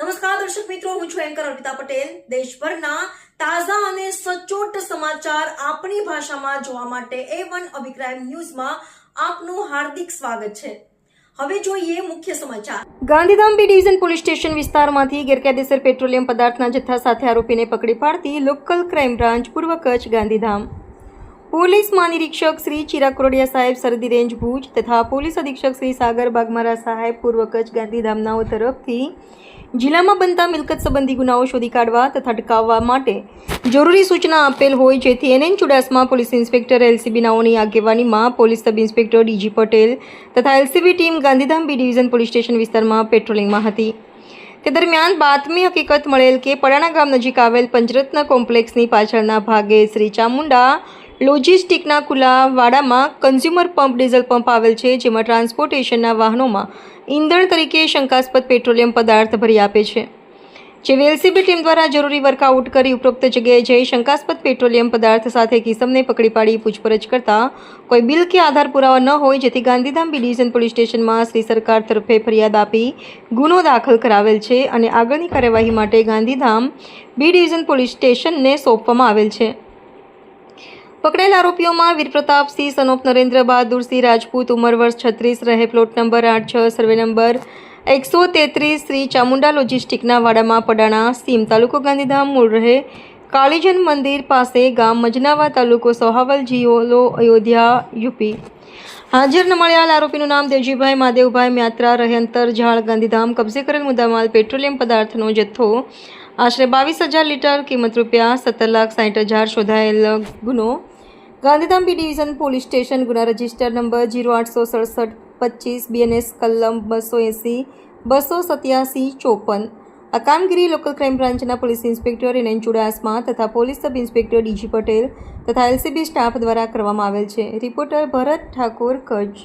નમસ્કાર, દર્શક મિત્રો, હું છું એન્કર અર્પિતા પટેલ. દેશભરના તાજા અને સચોટ સમાચાર આપણી ભાષામાં જોવા માટે એ વન અભિપ્રાય ન્યૂઝમાં આપનું હાર્દિક સ્વાગત છે. હવે જોઈએ મુખ્ય સમાચાર. Gandhidham B division police station વિસ્તારમાંથી ગેરકાયદેસર પેટ્રોલિયમ પદાર્થના જથ્થા સાથે આરોપીને પકડી પાડતી લોકલ ક્રાઇમ બ્રાન્ચ પૂર્વ કચ્છ ગાંધીધામ. પોલીસ મહાનિરીક્ષક શ્રી ચિરાગ કોરડિયા સાહેબ સરહદી રેન્જ ભુજ તથા પોલીસ અધિક્ષક શ્રી સાગર બાગમારા સાહેબ પૂર્વ કચ્છ ગાંધીધામનાઓ તરફથી જિલ્લામાં બનતા મિલકત સંબંધી ગુનાઓ શોધી કાઢવા તથા અટકાવવા માટે જરૂરી સૂચના આપેલ હોય જેથી N N Chudasama police inspector LCB નાઓની આગેવાનીમાં police sub inspector D G Patel તથા LCB team Gandhidham B division police station વિસ્તારમાં પેટ્રોલિંગમાં હતી. તે દરમિયાન બાતમી હકીકત મળેલ કે પડાણા ગામ નજીક આવેલ પંચરત્ન કોમ્પ્લેક્સની પાછળના ભાગે શ્રી ચામુંડા લોજિસ્ટિકના ખુલ્લાવાડામાં કન્ઝ્યુમર પંપ, ડીઝલ પંપ આવેલ છે, જેમાં ટ્રાન્સપોર્ટેશનના વાહનોમાં ઈંધણ તરીકે શંકાસ્પદ પેટ્રોલિયમ પદાર્થ ભરી આપે છે. જે વેલસીબી ટીમ દ્વારા જરૂરી વર્કઆઉટ કરી ઉપરોક્ત જગ્યાએ જઈ શંકાસ્પદ પેટ્રોલિયમ પદાર્થ સાથે કિસમને પકડી પાડી પૂછપરછ કરતા કોઈ બિલ કે આધાર પુરાવા ન હોય, જેથી ગાંધીધામ બી ડિવિઝન પોલીસ સ્ટેશનમાં શ્રી સરકાર તરફે ફરિયાદ આપી ગુનો દાખલ કરાવેલ છે અને આગળની કાર્યવાહી માટે ગાંધીધામ બી ડિવિઝન પોલીસ સ્ટેશનને સોંપવામાં આવેલ છે. પકડેલ આરોપીઓમાં વીરપ્રતાપસિંહ સનોપ નરેન્દ્ર બહાદુરસિંહ રાજપૂત, ઉંમર વર્ષ છત્રીસ, રહે પ્લોટ નંબર આઠ છ, સર્વે નંબર એકસો તેત્રીસ, શ્રી ચામુંડા લોજિસ્ટિકના વાડામાં પડાણા, સીમ તાલુકો ગાંધીધામ, મૂળ રહે કાળીજન મંદિર પાસે ગામ મજનાવા તાલુકો સોહાવલ જીઓલો અયોધ્યા, યુપી. હાજર ન મળ્યા આરોપીનું નામ દેવજીભાઈ મહાદેવભાઈ મ્યાત્રા, રહે અંતર ઝાડ, ગાંધીધામ, કબજે કરેલ મુદ્દામાલ, પેટ્રોલિયમ પદાર્થનો જથ્થો. આશરે બાવીસ હજાર લીટર કિંમત રૂપિયા સત્તર લાખ સાઠ હજાર શોધાયેલ ગુનો Gandhidham B division police station ગુના રજિસ્ટર નંબર જીરો આઠસો સડસઠ પચીસ બીએનએસ કલમ બસો એંસી, બસો સત્યાસી ચોપન. આ કામગીરી લોકલ ક્રાઇમ બ્રાન્ચના પોલીસ ઇન્સ્પેક્ટર એન ચુડાસમા તથા police sub inspector D G Patel તથા એલસીબી સ્ટાફ દ્વારા કરવામાં આવેલ છે. રિપોર્ટર ભરત ઠાકોર, કચ્છ.